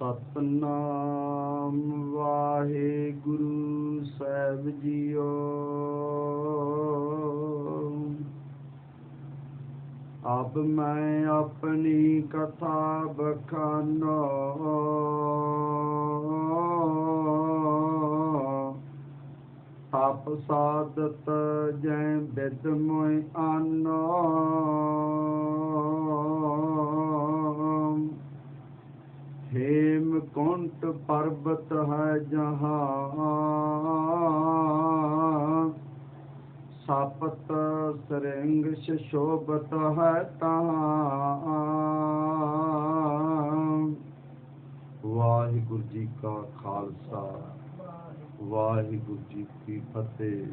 ਸਤਨਾਮ ਵਾਹਿਗੁਰੂ ਸਾਹਿਬ JIO. ਅਬ ਮੈਂ ਆਪਣੀ ਕਥਾ ਬਖਾਨੋ। ਤਪ ਸਾਧਤ ਜੈ ਬਿਦ ਮੋਇ ਆਨੋ। ਹੇਮ ਕੁੰਟ ਪਰਬਤ ਹੈ ਜਹਾਂ। ਸਪਤ ਸਰੰਗ ਸ਼ੋਭਤ ਹੈ ਤਹਾਂ ਵਾਹਿਗੁਰੂ ਜੀ ਕਾ ਖਾਲਸਾ, ਵਾਹਿਗੁਰੂ ਜੀ ਕੀ ਫਤਿਹ।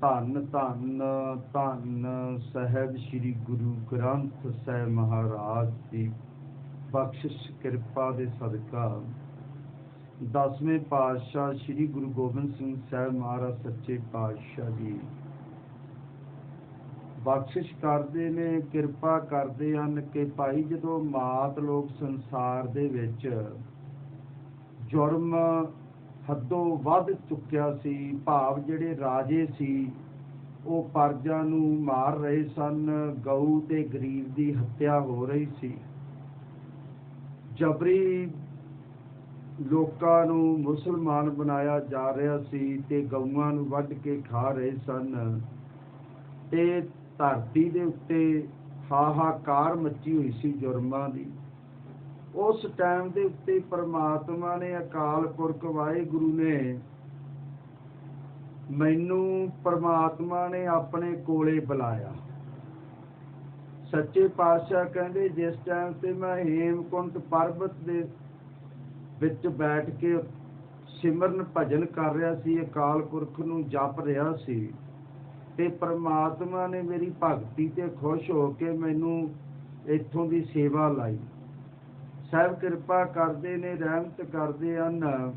ਧੰਨ ਧੰਨ ਧੰਨ ਸਹਿਬ ਸ੍ਰੀ ਗੁਰੂ ਗ੍ਰੰਥ ਸਾਹਿਬ ਮਹਾਰਾਜ ਦੀ ਬਖਸ਼ਿਸ਼ ਕਿਰਪਾ ਦੇ ਸਦਕਾ। ਦਸਵੇਂ ਪਾਤਸ਼ਾਹ ਸ੍ਰੀ ਗੁਰੂ ਗੋਬਿੰਦ ਸਿੰਘ ਸਾਹਿਬ ਮਹਾਰਾਜ ਸੱਚੇ ਪਾਤਸ਼ਾਹ ਜੀ। ਬਖਸ਼ਿਸ਼ ਕਰਦੇ ਨੇ, ਕਿਰਪਾ ਕਰਦੇ ਹਨ ਕਿ ਭਾਈ ਜਦੋਂ ਮਾਤ ਲੋਕ ਸੰਸਾਰ ਦੇ ਵਿੱਚ ਜੁਰਮ ਹੱਦੋਂ ਵੱਧ ਚੁੱਕਿਆ ਸੀ, ਭਾਵ ਜਿਹੜੇ ਰਾਜੇ ਸੀ, ਉਹ ਪਰਜਾ ਨੂੰ ਮਾਰ ਰਹੇ ਸਨ, ਗਊ ਤੇ ਗਰੀਬ ਦੀ ਹੱਤਿਆ ਹੋ ਰਹੀ ਸੀ। ਜਬਰੀ ਲੋਕਾਂ ਨੂੰ ਮੁਸਲਮਾਨ ਬਣਾਇਆ ਜਾ ਰਿਹਾ ਸੀ ਤੇ ਗਊਆਂ ਨੂੰ ਵੱਢ ਕੇ ਖਾ ਰਹੇ ਸਨ। ਤੇ ਧਰਤੀ ਦੇ ਉੱਤੇ ਹਾਹਾਕਾਰ ਮੱਚੀ ਹੋਈ ਸੀ ਜੁਰਮਾਂ ਦੀ। ਉਸ ਟਾਈਮ ਦੇ ਉੱਤੇ ਪ੍ਰਮਾਤਮਾ ਨੇ ਅਕਾਲ ਪੁਰਖ ਵਾਹਿਗੁਰੂ ਨੇ ਮੈਨੂੰ ਪਰਮਾਤਮਾ ਨੇ ਆਪਣੇ ਕੋਲੇ ਬੁਲਾਇਆ। ਸੱਚੇ ਪਾਤਸ਼ਾਹ ਕਹਿੰਦੇ, ਜਿਸ ਟਾਈਮ ਤੇ ਮੈਂ ਹੇਮਕੁੰਟ ਪਰਬਤ ਦੇ ਵਿੱਚ ਬੈਠ ਕੇ ਸਿਮਰਨ ਭਜਨ ਕਰ ਰਿਹਾ ਸੀ, ਅਕਾਲ ਪੁਰਖ ਨੂੰ ਜਪ ਰਿਹਾ ਸੀ ਤੇ ਪ੍ਰਮਾਤਮਾ ਨੇ ਮੇਰੀ ਭਗਤੀ ਤੇ ਖੁਸ਼ ਹੋ ਕੇ ਮੈਨੂੰ ਇੱਥੋਂ ਦੀ ਸੇਵਾ ਲਾਈ। ਸਾਹਿਬ ਕਿਰਪਾ ਕਰਦੇ ਨੇ, ਰਹਿਮਤ ਕਰਦੇ ਹਨ।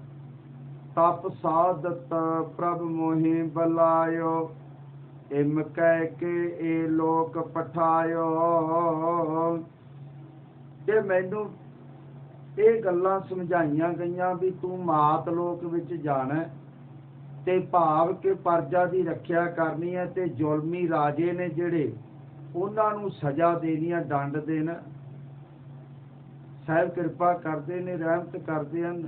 ਤਪ ਸਾਧਤ ਪ੍ਰਭ ਮੋਹਿ ਬਲਾਇਓ। ਇਮ ਕਹਿ ਕੇ ਇਹ ਲੋਕ ਪਠਾਇਓ। ਤੇ ਮੈਨੂੰ ਇਹ ਗੱਲਾਂ ਸਮਝਾਈਆਂ ਗਈਆਂ ਵੀ ਤੂੰ ਮਾਤ ਲੋਕ ਵਿੱਚ ਜਾਣਾ ਤੇ ਭਾਵ ਕਿ ਪਰਜਾ ਦੀ ਰੱਖਿਆ ਕਰਨੀ ਹੈ ਤੇ ਜ਼ੁਲਮੀ ਰਾਜੇ ਨੇ ਜਿਹੜੇ ਉਹਨਾਂ ਨੂੰ ਸਜ਼ਾ ਦੇਣੀ ਹੈ ਦੰਡ ਦੇਣਾ, ਸਾਹਿਬ ਕਿਰਪਾ ਕਰਦੇ ਨੇ, ਰਹਿਮਤ ਕਰਦੇ ਹਨ।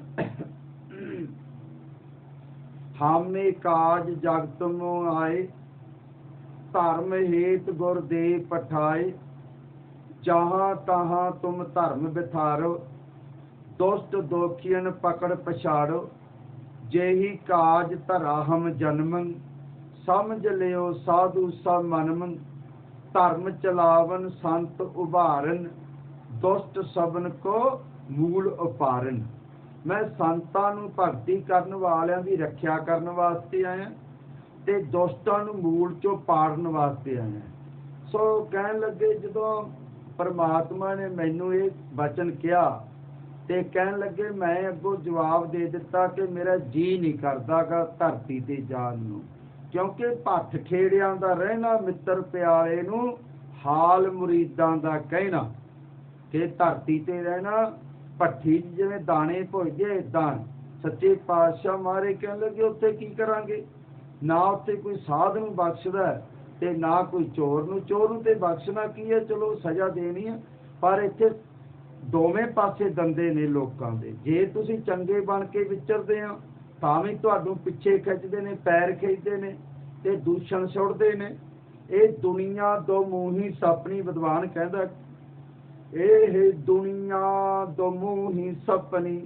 ਹਮਨੇ ਕਾਜ ਜਗਤ ਨੂੰ ਆਏ। ਧਰਮ ਹੇਤ ਗੁਰ ਦੇ ਪਠਾਏ, ਜਹਾਂ ਤਹਾਂ ਤੁਮ ਧਰਮ ਬਿਥਾਰੋ ਦੁਸ਼ਟ ਦੋਖੀਨ ਪਕੜ ਪਛਾੜੋ, ਜੇਹੀ ਕਾਜ ਧਰਾ ਹਮ ਜਨਮੰ, ਸਮਝ ਲਿਓ ਸਾਧੂ ਸਭ ਮਨਮੰ, ਧਰਮ ਚਲਾਵਨ ਸੰਤ ਉਭਾਰਨ, ਦੁਸ਼ਟ ਸਬਨ ਕੋ ਮੂਲ ਉਪਾਰਨ। ਮੈਂ ਸੰਤਾਂ ਨੂੰ ਭਗਤੀ ਕਰਨ ਵਾਲਿਆਂ ਦੀ ਰੱਖਿਆ ਕਰਨ ਵਾਸਤੇ ਆਇਆ। ਤੇ ਦੁਸ਼ਟਾਂ ਨੂੰ ਮੂਲ ਚੋਂ ਪਾੜਨ ਵਾਸਤੇ ਆਇਆ ਸੋ ਕਹਿਣ ਲੱਗੇ, ਜਦੋਂ ਪਰਮਾਤਮਾ ਨੇ ਮੈਨੂੰ ਇਹ ਵਚਨ ਕਿਹਾ ਤੇ ਕਹਿਣ ਲੱਗੇ, ਮੈਂ ਅੱਗੋਂ ਜਵਾਬ ਦੇ ਦਿੱਤਾ ਕਿ ਮੇਰਾ ਜੀ ਨਹੀਂ ਕਰਦਾਗਾ ਧਰਤੀ ਤੇ ਜਾਣ ਨੂੰ, ਕਿਉਂਕਿ ਭੱਠ ਖੇੜਿਆਂ ਦਾ ਰਹਿਣਾ ਮਿੱਤਰ ਪਿਆਰੇ ਨੂੰ ਹਾਲ ਮੁਰੀਦਾਂ ਦਾ ਕਹਿਣਾ, ਕਿ ਧਰਤੀ ਤੇ ਰਹਿਣਾ ਭੱਠੀ 'ਚ ਜਿਵੇਂ ਦਾਣੇ ਭੁੱਜਦੇ ਇਦਾਂ ਸੱਚੇ ਪਾਤਸ਼ਾਹ ਮਾਰੇ ਕਹਿਣ ਲੱਗੇ, ਉੱਥੇ ਕੀ ਕਰਾਂਗੇ? ਨਾ ਉੱਥੇ ਕੋਈ ਸਾਧ ਨੂੰ ਬਖਸ਼ਦਾ ਤੇ ਨਾ ਕੋਈ ਚੋਰ ਨੂੰ। ਚੋਰ ਨੂੰ ਤੇ ਬਖਸ਼ਣਾ ਕੀ ਹੈ? ਚਲੋ ਸਜ਼ਾ ਦੇਣੀ ਹੈ, ਪਰ ਇੱਥੇ ਦੋਵੇਂ ਪਾਸੇ ਦੰਦੇ ਨੇ ਲੋਕਾਂ ਦੇ। ਜੇ ਤੁਸੀਂ ਚੰਗੇ ਬਣ ਕੇ ਵਿਚਰਦੇ ਆ ਤਾਂ ਵੀ ਤੁਹਾਨੂੰ ਪਿੱਛੇ ਖਿੱਚਦੇ ਨੇ, ਪੈਰ ਖਿੱਚਦੇ ਨੇ ਤੇ ਦੂਸ਼ਣ ਛੁੱਟਦੇ ਨੇ। ਇਹ ਦੁਨੀਆ ਦੋ ਮੂੰਹੀ ਸਪਨੀ ਵਿਦਵਾਨ ਕਹਿੰਦਾ, ਇਹ ਦੁਨੀਆ ਦੋ ਮੂੰਹੀ ਸਪਨੀ,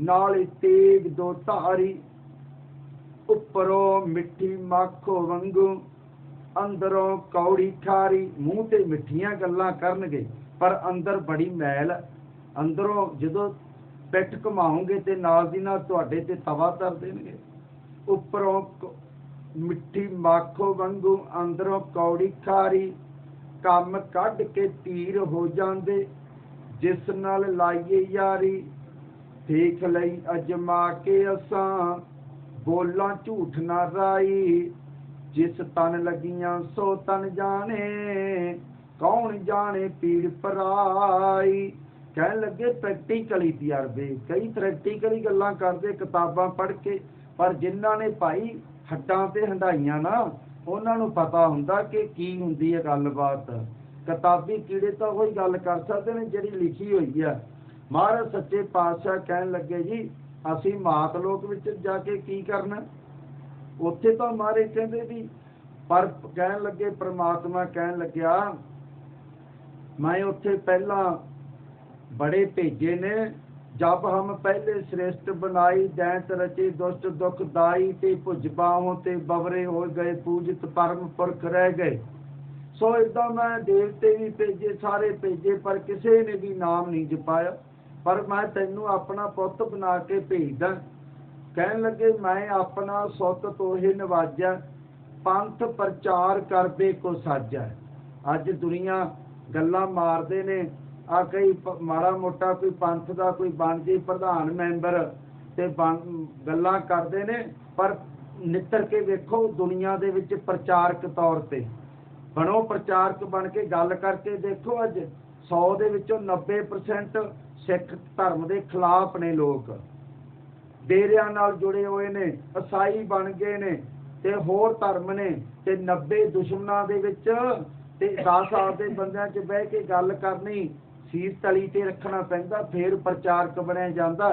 ਨਾਲ ਤੇਗ ਦੋ ਧਾਰੀ। ਉੱਪਰੋਂ ਮਿੱਠੀ ਮੱਖੋ ਵਾਂਗੂ, ਅੰਦਰੋਂ ਕੌੜੀ ਖਾਰੀ ਮੂੰਹ ਤੇ ਮਿੱਠੀਆਂ ਗੱਲਾਂ ਕਰਨਗੇ, ਪਰ ਅੰਦਰ ਬੜੀ ਮੈਲ। ਅੰਦਰੋਂ ਜਦੋਂ ਪਿੱਠ ਘਮਾਉਂਗੇ ਤੇ ਨਾਲ ਦੀ ਨਾਲ ਤੁਹਾਡੇ ਤੇ ਤਵਾ ਧਰ ਦੇਣਗੇ। ਉੱਪਰੋਂ ਮਿੱਠੀ ਮਾਖੋ ਵਾਂਗੂ, ਅੰਦਰੋਂ ਕੌੜੀ ਖਾਰੀ ਕੰਮ ਕੱਢ ਕੇ ਤੀਰ ਹੋ ਜਾਂਦੇ। ਜਿਸ ਨਾਲ ਲਾਈਏ ਯਾਰੀ, ਦੇਖ ਲਈ ਅਜਮਾ ਕੇ ਅਸਾਂ। ਬੋਲਾਂ ਝੂਠ ਨਾ ਰਾਈ, ਜਿਸ ਤਨ ਲੱਗੀਆਂ ਸੋ ਤਨ ਜਾਣੇ, ਕੌਣ ਜਾਣੇ ਪੀੜ ਪਰਾਈ? ਕਹਿਣ ਲੱਗੇ ਪ੍ਰੈਕਟੀਕਲੀ ਤਜਰਬੇ ਕਈ ਪ੍ਰੈਕਟੀਕਲੀ ਗੱਲਾਂ ਕਰਦੇ, ਕਿਤਾਬਾਂ ਪੜ੍ਹ ਕੇ, ਪਰ ਜਿਨ੍ਹਾਂ ਨੇ ਭਾਈ ਹੱਟਾਂ ਤੇ ਹੰਡਾਈਆਂ ਨਾ, ਉਹਨਾਂ ਨੂੰ ਪਤਾ ਹੁੰਦਾ ਕਿ ਕੀ ਹੁੰਦੀ ਹੈ ਗੱਲਬਾਤ। ਕਿਤਾਬੀ ਕੀੜੇ ਤਾਂ ਉਹੀ ਗੱਲ ਕਰ ਸਕਦੇ ਨੇ ਜਿਹੜੀ ਲਿਖੀ ਹੋਈ ਹੈ ਮਹਾਰਾਜ ਸੱਚੇ ਪਾਤਸ਼ਾਹ ਕਹਿਣ ਲੱਗੇ ਜੀ ਅਸੀਂ ਮਾਤ ਲੋਕ ਵਿੱਚ ਜਾ ਕੇ ਕੀ ਕਰਨਾ? ਉੱਥੇ ਤਾਂ ਮਾਰੇ ਕਹਿੰਦੇ ਵੀ, ਪਰ ਕਹਿਣ ਲੱਗੇ, ਪ੍ਰਮਾਤਮਾ ਕਹਿਣ ਲੱਗਿਆ, ਮੈਂ ਉੱਥੇ ਪਹਿਲਾਂ ਬੜੇ ਭੇਜੇ ਨੇ, ਜਬ ਹਮ ਪਹਿਲੇ ਸ੍ਰੇਸ਼ਟ ਬਣਾਈ, ਦੈਂਤ ਰਚੇ, ਦੁਸ਼ਟ ਦੁਖ ਦਾਈ, ਤੇ ਭੁਜਬਾਹੋਂ ਤੇ ਬਵਰੇ ਹੋ ਗਏ, ਪੂਜਿਤ ਪਰਮ ਪੁਰਖ ਰਹਿ ਗਏ। ਸੋ ਇਦਾਂ ਮੈਂ ਦੇਵਤੇ ਵੀ ਭੇਜੇ, ਸਾਰੇ ਭੇਜੇ, ਪਰ ਕਿਸੇ ਨੇ ਵੀ ਨਾਮ ਨਹੀਂ ਜਪਾਇਆ। ਪਰ ਮੈਂ ਤੈਨੂੰ ਆਪਣਾ ਪੁੱਤ ਬਣਾ ਕੇ ਭੇਜਦਾ। ਕਹਿਣ ਲੱਗੇ, ਮੈਂ ਆਪਣਾ ਸੁੱਤ ਤੋਹੇ ਨਵਾਜਿਆ, ਪੰਥ ਪ੍ਰਚਾਰ ਕਰਬੇ ਕੋ ਸਾਜਾ ਅੱਜ ਦੁਨੀਆ ਗੱਲਾਂ ਮਾਰਦੇ ਨੇ। ਆ ਕਈ ਪ- ਮੋਟਾ ਕੋਈ ਪੰਥ ਦਾ ਕੋਈ ਬਣ ਜੇ ਪ੍ਰਧਾਨ ਮੈਂਬਰ ਤੇ ਗੱਲਾਂ ਕਰਦੇ ਨੇ, ਪਰ ਨਿੱਤਰ ਕੇ ਵੇਖੋ ਦੁਨੀਆ ਦੇ ਵਿੱਚ ਪ੍ਰਚਾਰਕ ਤੌਰ ਤੇ। ਬਣੋ ਪ੍ਰਚਾਰਕ ਬਣ ਕੇ ਗੱਲ ਕਰਕੇ ਦੇਖੋ ਅੱਜ 100 ਦੇ ਵਿੱਚੋਂ 90% ਸਿੱਖ ਧਰਮ ਦੇ ਖਿਲਾਫ ਨੇ ਲੋਕ। ਡੇਰਿਆਂ ਨਾਲ ਜੁੜੇ ਹੋਏ ਨੇ ਈਸਾਈ ਬਣ ਗਏ ਨੇ ਤੇ ਹੋਰ ਧਰਮ ਨੇ ਤੇ 90 ਦੁਸ਼ਮਣਾਂ ਦੇ ਵਿੱਚ ਤੇ 10 ਆਪਦੇ ਬੰਦਿਆਂ 'ਚ ਬਹਿ ਕੇ ਗੱਲ ਕਰਨੀ, ਸੀਸ ਤਲੀ ਤੇ ਰੱਖਣਾ ਪੈਂਦਾ, ਫੇਰ ਪ੍ਰਚਾਰਕ ਬਣਿਆ ਜਾਂਦਾ।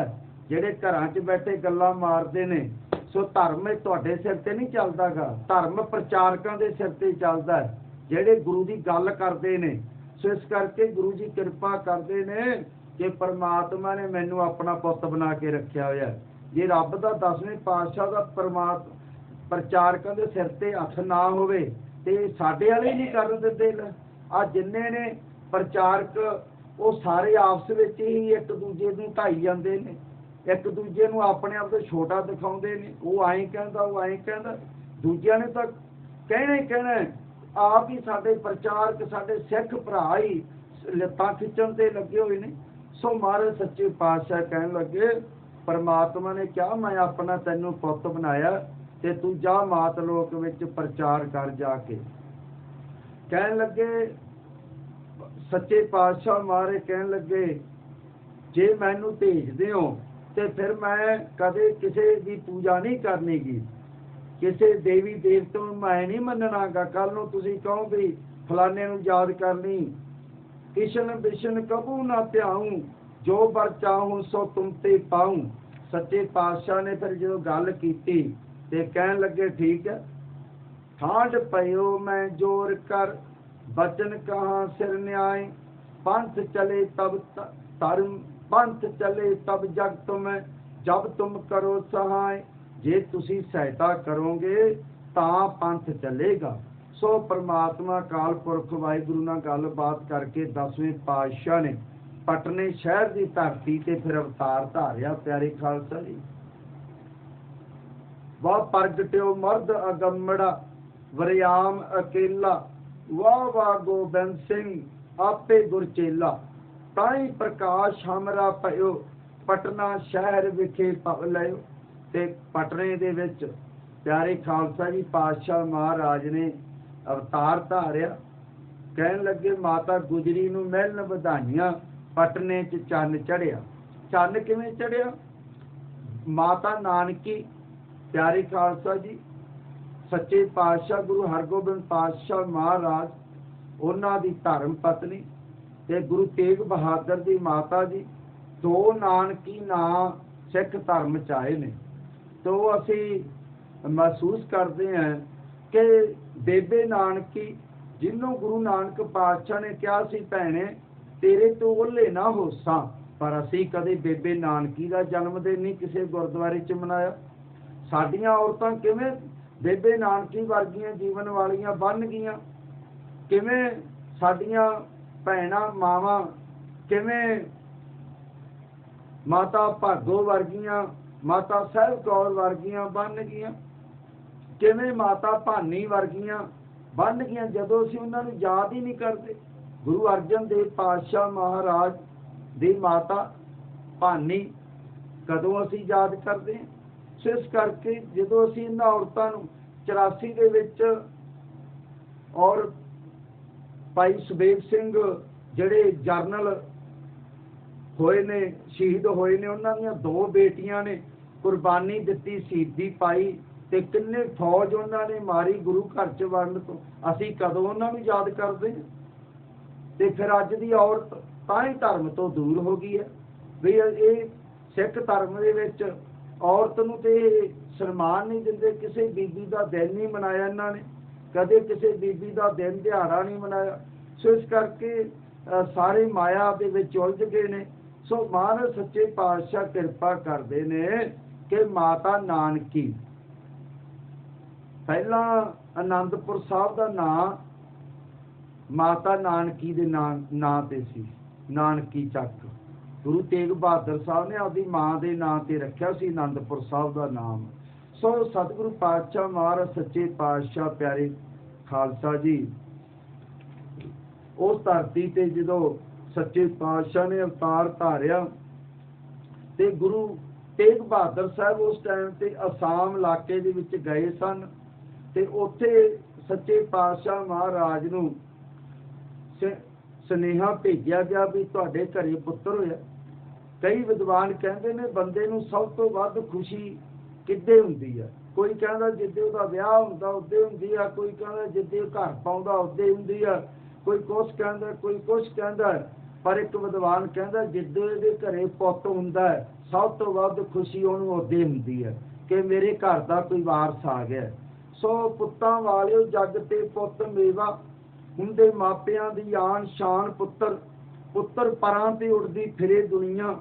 ਜਿਹੜੇ ਘਰਾਂ 'ਚ ਬੈਠੇ ਗੱਲਾਂ ਮਾਰਦੇ ਨੇ, ਸੋ ਧਰਮ ਇਹ ਤੁਹਾਡੇ ਸਿਰ ਤੇ ਨਹੀਂ ਚੱਲਦਾਗਾ। ਧਰਮ ਪ੍ਰਚਾਰਕਾਂ ਦੇ ਸਿਰ ਤੇ ਚੱਲਦਾ ਜਿਹੜੇ ਗੁਰੂ ਦੀ ਗੱਲ ਕਰਦੇ ਨੇ, ਸੋ ਇਸ ਕਰਕੇ ਗੁਰੂ ਜੀ ਕਿਰਪਾ ਕਰਦੇ ਨੇ ਕਿ ਪਰਮਾਤਮਾ ਨੇ ਮੈਨੂੰ ਆਪਣਾ ਪੁੱਤ ਬਣਾ ਕੇ ਰੱਖਿਆ ਹੋਇਆ ਜੇ ਰੱਬ ਦਾ ਦਸਵੇਂ ਪਾਤਸ਼ਾਹ ਦਾ ਪਰਮਾਤ, ਪ੍ਰਚਾਰਕਾਂ ਦੇ ਸਿਰ ਤੇ ਹੱਥ ਨਾ ਹੋਵੇ, ਤੇ ਸਾਡੇ ਵਾਲੇ ਨਹੀਂ ਕਰਨ ਦਿੰਦੇ ਆ ਜਿੰਨੇ ਨੇ ਪ੍ਰਚਾਰਕ, ਉਹ ਸਾਰੇ ਆਪਸ ਵਿੱਚ ਹੀ ਇੱਕ ਦੂਜੇ ਨੂੰ ਢਾਈ ਜਾਂਦੇ ਨੇ। ਇੱਕ ਦੂਜੇ ਨੂੰ ਆਪਣੇ ਆਪ ਤੋਂ ਛੋਟਾ ਦਿਖਾਉਂਦੇ ਨੇ। ਉਹ ਐਂ ਕਹਿੰਦਾ, ਉਹ ਐਂ ਕਹਿੰਦਾ। ਦੂਜਿਆਂ ਨੇ ਤਾਂ ਕਹਿਣਾ ਹੀ ਕਹਿਣਾ ਆਪ ਹੀ ਸਾਡੇ ਪ੍ਰਚਾਰਕ, ਸਾਡੇ ਸਿੱਖ ਭਰਾ ਹੀ ਲੱਤਾਂ ਖਿੱਚਣ ਤੇ ਲੱਗੇ ਹੋਏ ਨੇ। ਸੋ ਮਹਾਰਾਜ ਸੱਚੇ ਪਾਤਸ਼ਾਹ ਕਹਿਣ ਲੱਗੇ, ਪਰਮਾਤਮਾ ਨੇ ਕਿਹਾ, ਮੈਂ ਆਪਣਾ ਤੈਨੂੰ ਪੁੱਤ ਬਣਾਇਆ ਤੇ ਤੂੰ ਜਾ ਮਾਤ ਲੋਕ ਵਿੱਚ ਪ੍ਰਚਾਰ ਕਰ ਜਾ ਕੇ। ਕਹਿਣ ਲੱਗੇ, ਸੱਚੇ ਪਾਤਸ਼ਾਹ ਮਾਰੇ ਕਹਿਣ ਲੱਗੇ, ਜੇ ਮੈਨੂੰ ਭੇਜਦੇ ਹੋ ਤੇ ਫਿਰ ਮੈਂ ਕਦੇ ਕਿਸੇ ਦੀ ਪੂਜਾ ਨਹੀਂ ਕਰਨੀਗੀ। ਕਿਸੇ ਦੇਵੀ ਦੇਵਤੇ ਨੂੰ ਮੈਂ ਨਹੀਂ ਮੰਨਣਾਗਾ। ਕੱਲ ਨੂੰ ਤੁਸੀਂ ਕਹੋ ਵੀ ਫਲਾਣੇ ਨੂੰ ਯਾਦ ਕਰਨੀ ਕਿਸ਼ਨ ਵਿਸ਼ਨ ਕਬੂ ਨਾ ਧਿਆਉ, ਜੋ ਬਰ ਚਾਹੂੰ ਸੋ ਤੁਮ ਤੇ ਪਾਉ। ਸੱਚੇ ਪਾਤਸ਼ਾਹ ਨੇ ਫਿਰ ਜਦੋਂ ਗੱਲ ਕੀਤੀ ਤੇ ਕਹਿਣ ਲੱਗੇ, ਠੀਕ ਹੈ ਠਾਂਡ ਪਇਓ ਮੈਂ ਜੋਰ ਕਰ, ਬਚਨ ਕਹਾ ਸਿਰ ਨਿਆਏ। ਪੰਥ ਚਲੇ ਤਬ ਧਰਮ, ਪੰਥ ਚਲੇ ਤਬ ਜਗ ਤੁਮ, ਜਬ ਤੁਮ ਕਰੋ ਸਹਾਇ ਜੇ ਤੁਸੀਂ ਸਹਾਇਤਾ ਕਰੋਗੇ ਤਾਂ ਪੰਥ ਚੱਲੇਗਾ। ਸੋ ਪ੍ਰਮਾਤਮਾ ਕਾਲ ਪੁਰਖ ਵਾਹਿਗੁਰੂ ਨਾਲ ਗੱਲਬਾਤ ਕਰਕੇ 10ਵੇਂ ਪਾਤਸ਼ਾਹ ਨੇ ਪਟਨੇ ਸ਼ਹਿਰ ਦੀ ਧਰਤੀ ਤੇ ਫਿਰ ਅਵਤਾਰ ਧਾਰਿਆ, ਪਿਆਰੇ ਖਾਲਸਾ ਜੀ। ਵਾ ਪ੍ਰਗਟਿਓ ਮਰਦ ਅਗੰਮੜਾ, ਵਰਿਆਮ ਅਕੇਲਾ। ਵਾਹ ਵਾਹ ਗੋਬਿੰਦ ਸਿੰਘ, ਆਪੇ ਗੁਰਚੇਲਾ ਤਾਈ ਪ੍ਰਕਾਸ਼ ਹਮਰਾ ਭਇਓ, ਪਟਨਾ ਸ਼ਹਿਰ ਵਿਖੇ ਪਵ ਲਿਓ ਤੇ ਪਟਨੇ ਦੇ ਵਿੱਚ, ਪਿਆਰੇ ਖਾਲਸਾ ਜੀ, ਪਾਤਸ਼ਾਹ ਮਹਾਰਾਜ ਨੇ ਅਵਤਾਰ ਧਾਰਿਆ। ਕਹਿਣ ਲੱਗੇ, ਮਾਤਾ ਗੁਜਰੀ ਨੂੰ ਮਿਲਣ ਵਧਾਈਆਂ, ਪਟਨੇ 'ਚ ਚੰਨ ਚੜਿਆ ਚੰਨ ਕਿਵੇਂ ਚੜਿਆ ਮਾਤਾ ਨਾਨਕੀ, ਪਿਆਰੇ ਖਾਲਸਾ ਜੀ, ਸੱਚੇ ਪਾਤਸ਼ਾਹ ਗੁਰੂ ਹਰਗੋਬਿੰਦ ਪਾਤਸ਼ਾਹ ਮਹਾਰਾਜ, ਉਹਨਾਂ ਦੀ ਧਰਮ ਪਤਨੀ ਤੇ ਗੁਰੂ ਤੇਗ ਬਹਾਦਰ ਦੀ ਮਾਤਾ ਜੀ, ਦੋ ਨਾਨਕੀ ਨਾਂ ਸਿੱਖ ਧਰਮ ਚ ਆਏ ਨੇ। ਤੋ ਅਸੀਂ ਮਹਿਸੂਸ ਕਰਦੇ ਹਾਂ ਕਿ ਬੇਬੇ ਨਾਨਕੀ ਜਿਹਨੂੰ ਗੁਰੂ ਨਾਨਕ ਪਾਤਸ਼ਾਹ ਨੇ ਕਿਹਾ ਸੀ, ਭੈਣੇ, ਤੇਰੇ ਤੋਂ ਓਲੇ ਨਾ ਹੋਸਾਂ ਪਰ ਅਸੀਂ ਕਦੇ ਬੇਬੇ ਨਾਨਕੀ ਦਾ ਜਨਮ ਦਿਨ ਨਹੀਂ ਕਿਸੇ ਗੁਰਦੁਆਰੇ 'ਚ ਮਨਾਇਆ। ਸਾਡੀਆਂ ਔਰਤਾਂ ਕਿਵੇਂ ਬੇਬੇ ਨਾਨਕੀ ਵਰਗੀਆਂ ਜੀਵਨ ਵਾਲੀਆਂ ਬਣ ਗਈਆਂ? ਕਿਵੇਂ ਸਾਡੀਆਂ ਭੈਣਾਂ, ਮਾਵਾਂ ਕਿਵੇਂ ਮਾਤਾ ਭਾਗੋ ਵਰਗੀਆਂ, ਮਾਤਾ ਸਾਹਿਬ ਕੌਰ ਵਰਗੀਆਂ ਬਣ ਗਈਆਂ? ਕਿਵੇਂ ਮਾਤਾ ਭਾਨੀ ਵਰਗੀਆਂ ਬਣ ਗਈਆਂ, ਜਦੋਂ ਅਸੀਂ ਉਹਨਾਂ ਨੂੰ ਯਾਦ ਹੀ ਨਹੀਂ ਕਰਦੇ। ਗੁਰੂ ਅਰਜਨ ਦੇਵ ਪਾਤਸ਼ਾਹ ਮਹਾਰਾਜ ਦੀ ਮਾਤਾ ਭਾਨੀ ਕਦੋਂ ਅਸੀਂ ਯਾਦ ਕਰਦੇ ਹਾਂ? ਸੋ ਇਸ ਕਰਕੇ ਜਦੋਂ ਅਸੀਂ ਇਹਨਾਂ ਔਰਤਾਂ ਨੂੰ 84 ਦੇ ਵਿੱਚ ਔਰ ਭਾਈ ਸੁਬੇਗ ਸਿੰਘ ਜਿਹੜੇ ਜਰਨਲ ਹੋਏ ਨੇ, ਸ਼ਹੀਦ ਹੋਏ ਨੇ, ਉਹਨਾਂ ਦੀਆਂ ਦੋ ਬੇਟੀਆਂ ਨੇ, ਕੁਰਬਾਨੀ ਦਿੱਤੀ, ਸ਼ਹੀਦੀ ਪਾਈ। ਤੇ ਕਿੰਨੇ ਫੌਜ ਉਹਨਾਂ ਨੇ ਮਾਰੀ ਗੁਰੂ ਘਰ ਚ ਵੜਨ ਤੋਂ? ਅਸੀਂ ਕਦੋਂ ਉਹਨਾਂ ਨੂੰ ਯਾਦ ਕਰਦੇ ਹਾਂ? ਤੇ ਫਿਰ ਅੱਜ ਦੀ ਔਰਤ ਤਾਂ ਹੀ ਧਰਮ ਤੋਂ ਦੂਰ ਹੋ ਗਈ ਹੈ। ਵੀ ਇਹ ਸਿੱਖ ਧਰਮ ਦੇ ਵਿੱਚ ਔਰਤ ਨੂੰ ਤੇ ਸਨਮਾਨ ਨਹੀਂ ਦਿੰਦੇ। ਕਿਸੇ ਬੀਬੀ ਦਾ ਦਿਨ ਨਹੀਂ ਮਨਾਇਆ ਇਹਨਾਂ ਨੇ। ਕਦੇ ਕਿਸੇ ਬੀਬੀ ਦਾ ਦਿਨ ਦਿਹਾੜਾ ਨਹੀਂ ਮਨਾਇਆ। ਸੋ ਇਸ ਕਰਕੇ ਸਾਰੇ ਮਾਇਆ ਦੇ ਵਿੱਚ ਉਲਝ ਗਏ ਨੇ। ਸੋ ਮਹਾਰਾਜ ਸੱਚੇ ਪਾਤਸ਼ਾਹ ਕਿਰਪਾ ਕਰਦੇ ਨੇ ਕਿ ਮਾਤਾ ਨਾਨਕੀ ਪਹਿਲਾਂ ਆਨੰਦਪੁਰ ਸਾਹਿਬ ਦਾ ਨਾਂ ਮਾਤਾ ਨਾਨਕੀ ਦੇ ਨਾਂ ਤੇ ਸੀ, ਨਾਨਕੀ ਚੱਕ। ਗੁਰੂ ਤੇਗ ਬਹਾਦਰ ਸਾਹਿਬ ਨੇ ਆਪਦੀ ਮਾਂ ਦੇ ਨਾਂ ਤੇ ਰੱਖਿਆ ਸੀ ਆਨੰਦਪੁਰ ਸਾਹਿਬ ਦਾ ਨਾਮ। ਸੋ ਸਤਿਗੁਰੂ ਪਾਤਸ਼ਾਹ ਮਹਾਰਾਜ, ਸੱਚੇ ਪਾਤਸ਼ਾਹ ਪਿਆਰੇ ਖਾਲਸਾ ਜੀ, ਉਸ ਧਰਤੀ ਤੇ ਜਦੋਂ ਸੱਚੇ ਪਾਤਸ਼ਾਹ ਨੇ ਅਵਤਾਰ ਧਾਰਿਆ ਤੇ ਗੁਰੂ ਤੇਗ ਬਹਾਦਰ ਸਾਹਿਬ ਉਸ ਟਾਈਮ ਤੇ ਅਸਾਮ ਇਲਾਕੇ ਦੇ ਵਿੱਚ ਗਏ ਸਨ। ਤੇ ਉੱਥੇ ਸੱਚੇ ਪਾਤਸ਼ਾਹ ਮਹਾਰਾਜ ਨੂੰ ਸ- ਸੁਨੇਹਾ ਭੇਜਿਆ ਗਿਆ ਵੀ ਤੁਹਾਡੇ ਘਰੇ ਪੁੱਤਰ ਹੋਇਆ। ਕਈ ਵਿਦਵਾਨ ਕਹਿੰਦੇ ਨੇ ਬੰਦੇ ਨੂੰ ਸਭ ਤੋਂ ਵੱਧ ਖੁਸ਼ੀ ਕਿੱਦੇ ਹੁੰਦੀ ਹੈ ਕੋਈ ਕਹਿੰਦਾ ਜਿੱਦੇ ਉਹਦਾ ਵਿਆਹ ਹੁੰਦਾ, ਉਦੋਂ ਹੁੰਦੀ ਆ। ਕੋਈ ਕਹਿੰਦਾ ਜਿੱਦੇ ਘਰ ਪਾਉਂਦਾ, ਉਦੋਂ ਹੁੰਦੀ ਆ। ਕੋਈ ਕੁਛ ਕਹਿੰਦਾ, ਕੋਈ ਕੁਛ ਕਹਿੰਦਾ। ਪਰ ਇੱਕ ਵਿਦਵਾਨ ਕਹਿੰਦਾ ਜਿੱਦੇ ਇਹਦੇ ਘਰੇ ਪੁੱਤ ਹੁੰਦਾ, ਸਭ ਤੋਂ ਵੱਧ ਖੁਸ਼ੀ ਉਹਨੂੰ ਉਦੋਂ ਹੁੰਦੀ ਹੈ ਕਿ ਮੇਰੇ ਘਰ ਦਾ ਕੋਈ ਵਾਰਸ ਆ ਗਿਆ। ਸੋ ਪੁੱਤਾਂ ਵਾਲਿਓ ਜੱਗ ਤੇ ਪੁੱਤ ਮੇਵਾ। ਹੁੰਦੇ ਮਾਪਿਆਂ ਦੀ ਆਨ ਸ਼ਾਨ ਪੁੱਤਰ। ਪੁੱਤਰ ਪਰਾਂ ਤੇ ਉੜਦੀ ਫਿਰੇ ਦੁਨੀਆ।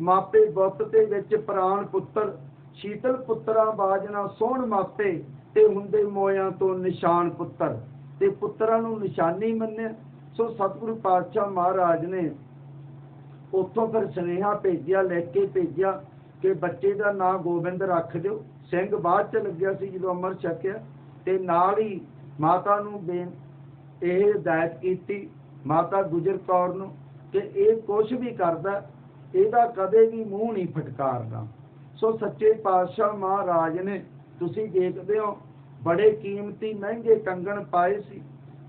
ਮਾਪੇ ਬੁੱਤ ਤੇ ਵਿੱਚ ਪ੍ਰਾਣ ਪੁੱਤਰ। ਸ਼ੀਤਲ ਪੁੱਤਰਾ ਬਾਜਣਾ ਸੋਹਣ ਮਾਪੇ ਤੇ ਹੁੰਦੇ ਮੋਇਆਂ ਤੋਂ ਨਿਸ਼ਾਨ ਪੁੱਤਰ। ਤੇ ਪੁੱਤਰਾਂ ਨੂੰ ਨਿਸ਼ਾਨੀ ਮੰਨਿਆ। ਸੋ ਸਤਿਗੁਰੂ ਪਾਤਸ਼ਾਹ ਮਹਾਰਾਜ ਨੇ ਉੱਥੋਂ ਫਿਰ ਸੁਨੇਹਾ ਭੇਜਿਆ, ਲੈ ਕੇ ਭੇਜਿਆ ਕਿ ਬੱਚੇ ਦਾ ਨਾਂ ਗੋਬਿੰਦ ਰੱਖ ਦਿਓ। ਸਿੰਘ ਬਾਅਦ ਚ ਲੱਗਿਆ ਸੀ ਜਦੋਂ ਅੰਮ੍ਰਿਤ ਛਕਿਆ ਤੇ ਨਾਲ ਹੀ ਮਾਤਾ ਨੂੰ ਬੇਨ ਇਹ ਹਦਾਇਤ ਕੀਤੀ, ਮਾਤਾ ਗੁਜਰ ਕੌਰ ਨੂੰ ਕਿ ਇਹ ਕੁਝ ਵੀ ਕਰਦਾ, ਇਹਦਾ ਕਦੇ ਵੀ ਮੂੰਹ ਨਹੀਂ ਫਟਕਾਰਦਾ। ਸੋ ਸੱਚੇ ਪਾਤਸ਼ਾਹ ਮਹਾਰਾਜ ਨੇ ਤੁਸੀਂ ਦੇਖਦੇ ਹੋ, ਬੜੇ ਕੀਮਤੀ ਮਹਿੰਗੇ ਕੰਗਣ ਪਾਏ ਸੀ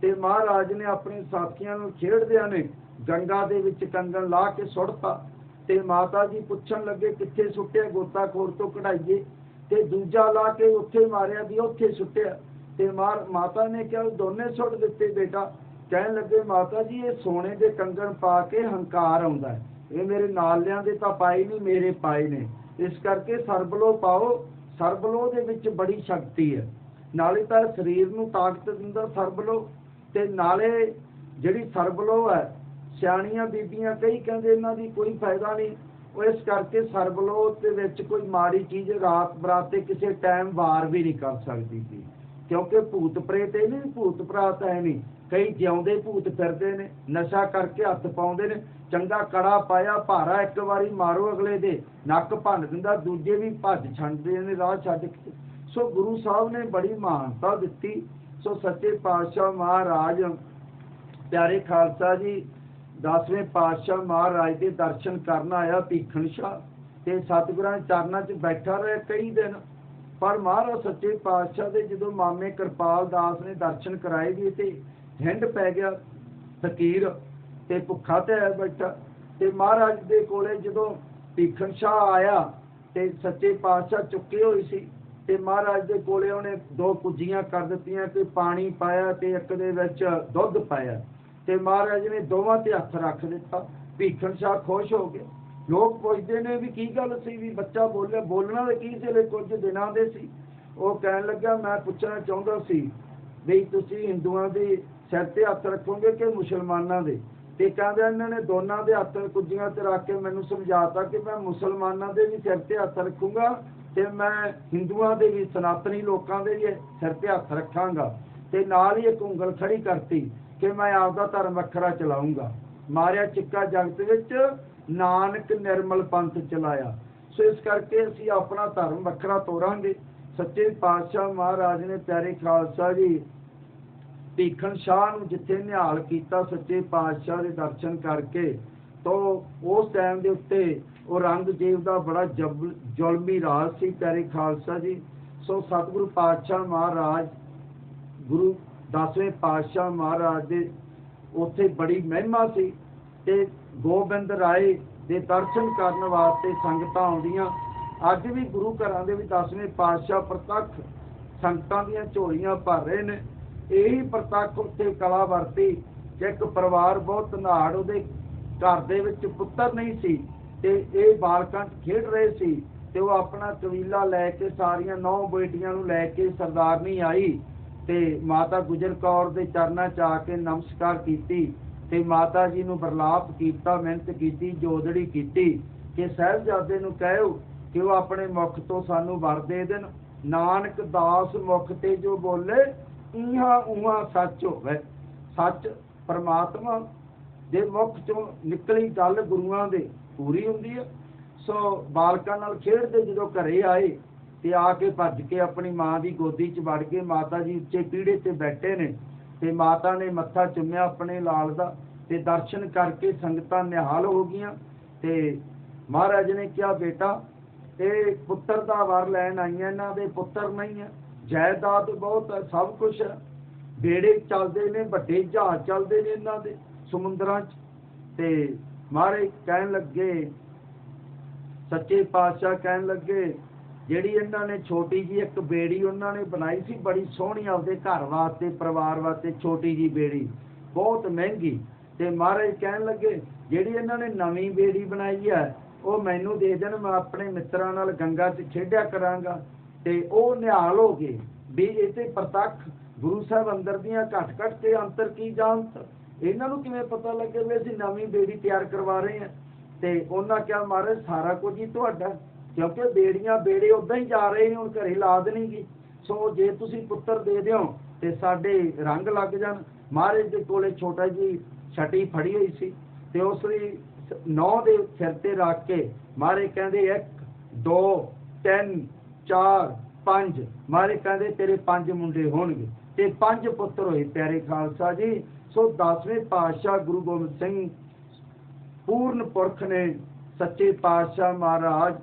ਤੇ ਮਹਾਰਾਜ ਨੇ ਆਪਣੇ ਸਾਥੀਆਂ ਨੂੰ ਖੇਡਦਿਆਂ ਨੇ ਗੰਗਾ ਦੇ ਵਿੱਚ ਕੰਗਣ ਲਾ ਕੇ ਸੁੱਟਤਾ ਤੇ ਮਾਤਾ ਜੀ ਪੁੱਛਣ ਲੱਗੇ, ਕਿੱਥੇ ਸੁੱਟਿਆ, ਗੋਤਾਖੋਰ ਤੋਂ ਕਢਾਈਏ। ਤੇ ਦੂਜਾ ਲਾ ਕੇ ਉੱਥੇ ਮਾਰਿਆ ਵੀ ਉੱਥੇ ਸੁੱਟਿਆ। ਤੇ ਮਾਰ, ਮਾਤਾ ਨੇ ਕਿਹਾ ਦੋਨੇ ਸੁੱਟ ਦਿੱਤੇ ਬੇਟਾ। ਕਹਿਣ ਲੱਗੇ, ਮਾਤਾ ਜੀ, ਇਹ ਸੋਨੇ ਦੇ ਕੰਗਣ ਪਾ ਕੇ ਹੰਕਾਰ ਆਉਂਦਾ ਹੈ। ਇਹ ਮੇਰੇ ਨਾਲਿਆਂ ਦੇ ਤਾਂ ਪਾਏ ਨਹੀਂ, ਮੇਰੇ ਪਾਏ ਨੇ। ਇਸ ਕਰਕੇ ਸਰਬਲੋ ਪਾਓ ਸਰਬਲੋ ਦੇ ਵਿੱਚ ਬੜੀ ਸ਼ਕਤੀ ਹੈ। ਨਾਲੇ ਤਾਂ ਸਰੀਰ ਨੂੰ ਤਾਕਤ ਦਿੰਦਾ ਸਰਬਲੋ ਤੇ ਨਾਲੇ ਜਿਹੜੀ ਸਰਬਲੋ ਹੈ, ਸਿਆਣੀਆਂ ਬੀਬੀਆਂ ਕਈ ਕਹਿੰਦੇ ਇਹਨਾਂ ਦੀ ਕੋਈ ਫਾਇਦਾ ਨਹੀਂ। ਉਹ ਇਸ ਕਰਕੇ ਸਰਬਲੋ ਦੇ ਵਿੱਚ ਕੋਈ ਮਾੜੀ ਚੀਜ਼ ਰਾਤ ਬਰਾਤੇ ਕਿਸੇ ਟਾਈਮ ਵਾਰ ਵੀ ਨਹੀਂ ਕਰ ਸਕਦੀ ਸੀ। ਕਿਉਂਕਿ ਭੂਤ ਪ੍ਰੇਤ ਇਹ ਨਹੀਂ, ਭੂਤ ਪ੍ਰਾਤ ਹੈ ਨਹੀਂ। ਕਈ ਜਿਉਂਦੇ ਭੂਤ ਫਿਰਦੇ ਨੇ, ਨਸ਼ਾ ਕਰਕੇ ਹੱਥ ਪਾਉਂਦੇ ਨੇ, ਚੰਗਾ ਕੜਾ ਪਾਇਆ, ਭਾਰਾ ਇੱਕ ਵਾਰੀ ਮਾਰੋ ਅਗਲੇ ਦੇ, ਨੱਕ ਭੰਨ ਦਿੰਦਾ, ਦੂਜੇ ਵੀ ਭੱਜ ਛੱਡਦੇ ਨੇ, ਰਾਹ ਛੱਡ ਕੇ। ਸੋ ਗੁਰੂ ਸਾਹਿਬ ਨੇ ਬੜੀ ਮਹਾਨਤਾ ਦਿੱਤੀ। ਸੋ ਸੱਚੇ ਪਾਤਸ਼ਾਹ ਮਹਾਰਾਜ, ਪਿਆਰੇ ਖਾਲਸਾ ਜੀ ਦਸਵੇਂ ਪਾਤਸ਼ਾਹ ਮਹਾਰਾਜ ਦੇ ਦਰਸ਼ਨ ਕਰਨ ਆਇਆ ਭੀਖਣ ਸ਼ਾਹ ਤੇ ਸਤਿਗੁਰਾਂ ਦੇ ਚਰਨਾਂ 'ਚ ਬੈਠਾ ਰਿਹਾ ਕਈ ਦਿਨ। ਪਰ ਮਹਾਰਾਜ ਸੱਚੇ ਪਾਤਸ਼ਾਹ ਦੇ ਜਦੋਂ ਮਾਮੇ ਕਿਰਪਾਲ ਦਾਸ ਨੇ ਦਰਸ਼ਨ ਕਰਾਏ ਵੀ ਤੇ ਹਿੰਡ ਪੈ ਗਿਆ, ਫਕੀਰ ਤੇ ਭੁੱਖਾ ਤੇ ਬੈਠਾ ਤੇ ਮਹਾਰਾਜ ਦੇ ਕੋਲੇ ਜਦੋਂ ਭੀਖਣ ਸ਼ਾਹ ਆਇਆ ਤੇ ਸੱਚੇ ਪਾਤਸ਼ਾਹ ਚੁੱਕੇ ਹੋਏ ਸੀ ਤੇ ਮਹਾਰਾਜ ਦੇ ਕੋਲੇ ਉਹਨੇ ਦੋ ਕੁਜੀਆਂ ਕਰ ਦਿੱਤੀਆਂ ਕਿ ਪਾਣੀ ਪਾਇਆ ਤੇ ਇੱਕ ਦੇ ਵਿੱਚ ਦੁੱਧ ਪਾਇਆ। ਤੇ ਮਹਾਰਾਜ ਨੇ ਦੋਵਾਂ ਤੇ ਹੱਥ ਰੱਖ ਦਿੱਤਾ। ਭੀਖਣ ਸ਼ਾਹ ਖੁਸ਼ ਹੋ ਗਏ। ਲੋਕ ਪੁੱਛਦੇ ਨੇ ਵੀ ਕੀ ਗੱਲ ਸੀ? ਵੀ ਬੱਚਾ ਬੋਲਿਆ, ਬੋਲਣਾ ਤਾਂ ਕੀ ਸੀ? ਲੈ ਕੁਝ ਦਿਨਾਂ ਦੇ ਸੀ। ਉਹ ਕਹਿਣ ਲੱਗਾ ਮੈਂ ਪੁੱਛਣਾ ਚਾਹੁੰਦਾ ਸੀ ਵੀ ਤੁਸੀਂ ਹਿੰਦੂਆਂ ਦੇ ਸਿਰ ਤੇ ਹੱਥ ਰੱਖੋਗੇ ਕਿ ਮੁਸਲਮਾਨਾਂ ਦੇ? ਤੇ ਕਹਿੰਦੇ ਇਹਨਾਂ ਨੇ ਦੋਨਾਂ ਦੇ ਹੱਥ ਕੁੱਜੀਆਂ ਤੇ ਰੱਖ ਕੇ ਮੈਨੂੰ ਸਮਝਾਤਾ ਕਿ ਮੈਂ ਮੁਸਲਮਾਨਾਂ ਦੇ ਵੀ ਸਿਰ ਤੇ ਹੱਥ ਰੱਖੂੰਗਾ ਤੇ ਮੈਂ ਹਿੰਦੂਆਂ ਦੇ ਵੀ, ਸਨਾਤਨੀ ਲੋਕਾਂ ਦੇ ਵੀ ਸਿਰ ਤੇ ਹੱਥ ਰੱਖਾਂਗਾ। ਤੇ ਨਾਲ ਹੀ ਇੱਕ ਉਂਗਲ ਖੜੀ ਕਰਤੀ। ਕਿ ਮੈਂ ਆਪਦਾ ਧਰਮ ਵੱਖਰਾ ਚਲਾਉਂਗਾ। ਮਾਰਿਆ ਚਿੱਕਾ ਜਗਤ ਵਿੱਚ ਨਾਨਕ ਨਿਰਮਲ ਪੰਥ ਚਲਾਇਆ। ਸੋ ਇਸ ਕਰਕੇ ਅਸੀਂ ਆਪਣਾ ਧਰਮ ਵੱਖਰਾ ਤੋਰਾਂਗੇ। ਸੱਚੇ ਪਾਤਸ਼ਾਹ ਮਹਾਰਾਜ ਨੇ ਪਿਆਰੇ ਖਾਲਸਾ ਜੀ, ਭੀਖਣ ਸ਼ਾਹ ਨੂੰ ਜਿੱਥੇ ਨਿਹਾਲ ਕੀਤਾ ਸੱਚੇ ਪਾਤਸ਼ਾਹ ਦੇ ਦਰਸ਼ਨ ਕਰਕੇ, ਤੋਂ ਉਸ ਟਾਈਮ ਦੇ ਉੱਤੇ ਔਰੰਗਜ਼ੇਬ ਦਾ ਬੜਾ ਜਬ- ਜ਼ੁਲਮੀ ਰਾਜ ਸੀ ਪਿਆਰੇ ਖਾਲਸਾ ਜੀ। ਸੋ ਸਤਿਗੁਰੂ ਪਾਤਸ਼ਾਹ ਮਹਾਰਾਜ, ਗੁਰੂ ਦਸਵੇਂ ਪਾਤਸ਼ਾਹ ਮਹਾਰਾਜ ਦੇ ਉੱਥੇ ਬੜੀ ਮਹਿਮਾ ਸੀ ਤੇ ਗੋਬਿੰਦ ਰਾਏ ਦੇ ਦਰਸ਼ਨ ਕਰਨ ਵਾਸਤੇ ਸੰਗਤਾਂ ਆਉਂਦੀਆਂ। ਅੱਜ ਵੀ ਗੁਰੂ ਘਰਾਂ ਦੇ ਵਿੱਚ ਦਸਵੇਂ ਪਾਤਸ਼ਾਹ ਪ੍ਰਤੱਖ ਸੰਗਤਾਂ ਦੀਆਂ ਝੋਲੀਆਂ ਭਰ ਰਹੇ ਨੇ। ਇਹੀ ਪ੍ਰਤੱਖ ਉੱਤੇ ਕਲਾ ਵਰਤੀ ਕਿ ਇੱਕ ਪਰਿਵਾਰ ਬਹੁਤ ਧਨਾੜ ਉਹਦੇ ਘਰ ਦੇ ਵਿੱਚ ਪੁੱਤਰ ਨਹੀਂ ਸੀ ਤੇ ਇਹ ਬਾਲਕਾਂ ਖੇਡ ਰਹੇ ਸੀ ਤੇ ਉਹ ਆਪਣਾ ਕਬੀਲਾ ਲੈ ਕੇ ਸਾਰੀਆਂ ਨੌ ਬੇਟੀਆਂ ਨੂੰ ਲੈ ਕੇ ਸਰਦਾਰਨੀ ਆਈ। ਤੇ ਮਾਤਾ ਗੁਜਰ ਕੌਰ ਦੇ ਚਰਨਾਂ 'ਚ ਆ ਕੇ ਨਮਸਕਾਰ ਕੀਤੀ ਤੇ ਮਾਤਾ ਜੀ ਨੂੰ ਬਰਲਾਪ ਕੀਤਾ, ਮਿਹਨਤ ਕੀਤੀ, ਜੋਦੜੀ ਕੀਤੀ ਕਿ ਸਾਹਿਬਜ਼ਾਦੇ ਨੂੰ ਕਹਿਓ ਕਿ ਉਹ ਆਪਣੇ ਮੁਖ ਤੋਂ ਸਾਨੂੰ ਵਰ ਦੇ ਦੇਣ। ਨਾਨਕ ਦਾਸ ਮੁਖ ਤੇ ਜੋ ਬੋਲੇ ਇਹਾਂ ਉਹਾਂ ਸੱਚ ਹੋਵੇ। ਸੱਚ ਪਰਮਾਤਮਾ ਦੇ ਮੁਖ ਚੋਂ ਨਿਕਲੀ ਗੱਲ ਗੁਰੂਆਂ ਦੇ ਪੂਰੀ ਹੁੰਦੀ ਹੈ ਸੋ ਬਾਲਕਾਂ ਨਾਲ ਖੇਡਦੇ ਜਦੋਂ ਘਰੇ ਆਏ ਤੇ ਆ ਕੇ ਭੱਜ ਕੇ ਆਪਣੀ ਮਾਂ ਦੀ ਗੋਦੀ 'ਚ ਵੜ ਕੇ ਮਾਤਾ ਜੀ ਉੱਚੇ ਪੀੜੇ ਤੇ ਬੈਠੇ ਨੇ ਤੇ ਮਾਤਾ ਨੇ ਮੱਥਾ ਚੁੰਮਿਆ ਆਪਣੇ ਲਾਲ ਦਾ ਤੇ ਦਰਸ਼ਨ ਕਰਕੇ ਸੰਗਤਾਂ ਨਿਹਾਲ ਹੋ ਗਈਆਂ ਤੇ ਮਹਾਰਾਜ ਨੇ ਕਿਹਾ, ਬੇਟਾ, ਇਹ ਪੁੱਤਰ ਦਾ ਵਰ ਲੈਣ ਆਈਆਂ, ਇਹਨਾਂ ਦੇ ਪੁੱਤਰ ਨਹੀਂ ਹੈ। ਜਾਇਦਾਦ ਬਹੁਤ ਹੈ, ਸਭ ਕੁਝ ਹੈ। ਬੇੜੇ ਚੱਲਦੇ ਨੇ, ਵੱਡੇ ਜਹਾਜ਼ ਚੱਲਦੇ ਨੇ ਇਹਨਾਂ ਦੇ ਸਮੁੰਦਰਾਂ 'ਚ। ਤੇ ਮਹਾਰਾਜ ਕਹਿਣ ਲੱਗੇ, ਸੱਚੇ ਪਾਤਸ਼ਾਹ ਕਹਿਣ ਲੱਗੇ ਜਿਹੜੀ ਇਹਨਾਂ ਨੇ ਛੋਟੀ ਜੀ ਇੱਕ ਬੇੜੀ ਉਹਨਾਂ ਨੇ ਬਣਾਈ ਸੀ, ਬੜੀ ਸੋਹਣੀ ਆਪਦੇ ਘਰ ਵਾਸਤੇ, ਪਰਿਵਾਰ ਵਾਸਤੇ ਛੋਟੀ ਜੀ ਬੇੜੀ, ਬਹੁਤ ਮਹਿੰਗੀ। ਤੇ ਮਹਾਰਾਜ ਕਹਿਣ ਲੱਗੇ, ਜਿਹੜੀ ਇਹਨਾਂ ਨੇ ਨਵੀਂ ਬੇੜੀ ਬਣਾਈ ਹੈ, ਉਹ ਮੈਨੂੰ ਦੇ ਦੇਣ, ਮੈਂ ਆਪਣੇ ਮਿੱਤਰਾਂ ਨਾਲ ਗੰਗਾ 'ਚ ਖੇਡਿਆ ਕਰਾਂਗਾ। ਤੇ ਉਹ ਨਿਹਾਲ ਹੋ ਗਏ ਵੀ ਇਹ ਤੇ ਪ੍ਰਤੱਖ ਗੁਰੂ ਸਾਹਿਬ ਅੰਦਰ ਦੀਆਂ ਘਟ ਘਟ ਤੇ ਅੰਤਰ ਕੀ ਜਾਣਤ ਇਹਨਾਂ ਨੂੰ ਕਿਵੇਂ ਪਤਾ ਲੱਗੇ ਵੀ ਅਸੀਂ ਨਵੀਂ ਬੇੜੀ ਤਿਆਰ ਕਰਵਾ ਰਹੇ ਹਾਂ? ਤੇ ਉਹਨਾਂ ਕਿਹਾ, ਮਹਾਰਾਜ, ਸਾਰਾ ਕੁਝ ਹੀ ਤੁਹਾਡਾ ਕਿਉਂਕਿ ਬੇੜੀਆਂ ਬੇੜੇ ਉਦਾਂ ਹੀ ਜਾ ਰਹੇ ਨੇ, ਹੁਣ ਘਰੇ ਲਾ ਦੇਣਗੇ ਸੋ ਜੇ ਤੁਸੀਂ ਪੁੱਤਰ ਦੇ ਦਿਓ ਤੇ ਸਾਡੇ ਰੰਗ ਲੱਗ ਜਾਣ। ਮਹਾਰਾਜ ਦੇ ਕੋਲੇ ਛੋਟਾ ਜੀ ਛਟੀ ਫੜੀ ਹੋਈ ਸੀ ਤੇ ਉਸ ਦੀ ਨੌ ਦੇ ਸਿਰ ਤੇ ਰੱਖ ਕੇ ਮਹਾਰਾਜ ਕਹਿੰਦੇ 1 2 3 4 5 ਮਹਾਰਾਜ ਕਹਿੰਦੇ, ਤੇਰੇ ਪੰਜ ਮੁੰਡੇ ਹੋਣਗੇ। ਤੇ ਪੰਜ ਪੁੱਤਰ ਹੋਏ, ਪਿਆਰੇ ਖਾਲਸਾ ਜੀ। ਸੋ 10ਵੇਂ ਪਾਤਸ਼ਾਹ ਗੁਰੂ ਗੋਬਿੰਦ ਸਿੰਘ ਪੂਰਨ ਪੁਰਖ ਨੇ ਸੱਚੇ ਪਾਤਸ਼ਾਹ ਮਹਾਰਾਜ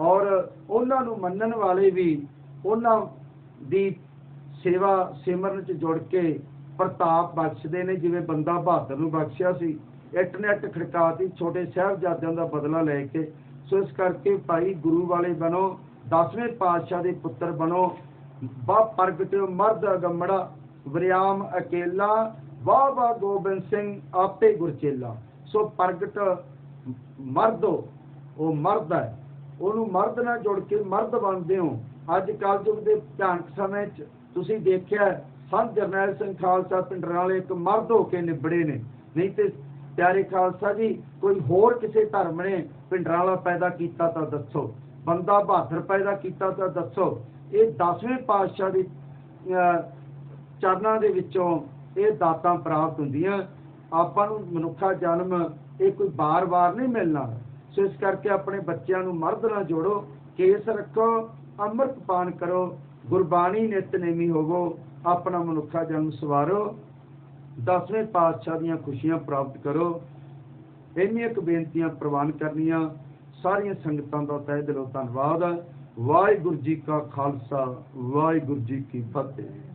ਔਰ ਉਹਨਾਂ ਨੂੰ ਮੰਨਣ ਵਾਲੇ ਵੀ ਉਹਨਾਂ ਦੀ ਸੇਵਾ ਸਿਮਰਨ ਚ ਜੁੜ ਕੇ ਪ੍ਰਤਾਪ ਬਖਸ਼ਦੇ ਨੇ, ਜਿਵੇਂ ਬੰਦਾ ਬਹਾਦਰ ਨੂੰ ਬਖਸ਼ਿਆ ਸੀ। ਇੱਟ ਨੇ ਇੱਟ ਖੜਕਾਤੀ, ਛੋਟੇ ਸਾਹਿਬਜ਼ਾਦਿਆਂ ਦਾ ਬਦਲਾ ਲੈ ਕੇ। ਸੋ ਇਸ ਕਰਕੇ ਭਾਈ ਗੁਰੂ ਵਾਲੇ ਬਣੋ 10ਵੇਂ ਪਾਤਸ਼ਾਹ ਦੇ ਪੁੱਤਰ ਬਣੋ। ਬਾ ਪ੍ਰਗਟ ਮਰਦ ਅਗੰਮੜਾ ਵਰਿਆਮ ਅਕੇਲਾ। ਵਾਹ ਵਾਹ ਗੋਬਿੰਦ ਸਿੰਘ, ਆਪੇ ਗੁਰਚੇਲਾ ਸੋ ਪ੍ਰਗਟ ਮਰਦੋ ਉਹ ਮਰਦ ਹੈ। ਉਹਨੂੰ ਮਰਦ ਨਾਲ ਜੁੜ ਕੇ ਮਰਦ ਬਣਦੇ ਹੋ। ਅੱਜ ਕੱਲ੍ਹ ਯੁੱਗ ਦੇ ਭਿਆਨਕ ਸਮੇਂ 'ਚ ਤੁਸੀਂ ਦੇਖਿਆ ਸੰਤ ਜਰਨੈਲ ਸਿੰਘ ਖਾਲਸਾ ਪਿੰਡਰਾਂ ਵਾਲੇ ਇੱਕ ਮਰਦ ਹੋ ਕੇ ਨਿਬੜੇ ਨੇ। ਨਹੀਂ ਤੇ ਪਿਆਰੇ ਖਾਲਸਾ ਜੀ ਕੋਈ ਹੋਰ ਕਿਸੇ ਧਰਮ ਨੇ ਪਿੰਡਰਾਂ ਵਾਲਾ ਪੈਦਾ ਕੀਤਾ ਤਾਂ ਦੱਸੋ। ਬੰਦਾ ਬਹਾਦਰ ਪੈਦਾ ਕੀਤਾ ਤਾਂ ਦੱਸੋ। ਇਹ 10ਵੇਂ ਪਾਤਸ਼ਾਹ ਦੀ ਅਹ, ਚਰਨਾਂ ਦੇ ਵਿੱਚੋਂ ਇਹ ਦਾਤਾਂ ਪ੍ਰਾਪਤ ਹੁੰਦੀਆਂ। ਆਪਾਂ ਨੂੰ ਮਨੁੱਖਾ ਜਨਮ ਇਹ ਕੋਈ ਬਾਰ-ਬਾਰ ਨਹੀਂ ਮਿਲਣਾ। ਇਸ ਕਰਕੇ ਆਪਣੇ ਬੱਚਿਆਂ ਨੂੰ ਮਰਦ ਨਾਲ ਜੋੜੋ, ਕੇਸ ਰੱਖੋ, ਅੰਮ੍ਰਿਤ ਪਾਨ ਕਰੋ, ਗੁਰਬਾਣੀ ਨਿਤਨੇਮੀ ਹੋਵੋ, ਆਪਣਾ ਮਨੁੱਖਾ ਜਨਮ ਸਵਾਰੋ, ਦਸਵੇਂ ਪਾਤਸ਼ਾਹ ਦੀਆਂ ਖੁਸ਼ੀਆਂ ਪ੍ਰਾਪਤ ਕਰੋ। ਇੰਨੀਆਂ ਕੁ ਬੇਨਤੀਆਂ ਪ੍ਰਵਾਨ ਕਰਨੀਆਂ, ਸਾਰੀਆਂ ਸੰਗਤਾਂ ਦਾ ਤਹਿ ਦਿਲੋਂ ਧੰਨਵਾਦ। ਵਾਹਿਗੁਰੂ ਜੀ ਕਾ ਖਾਲਸਾ, ਵਾਹਿਗੁਰੂ ਜੀ ਕੀ ਫਤਿਹ।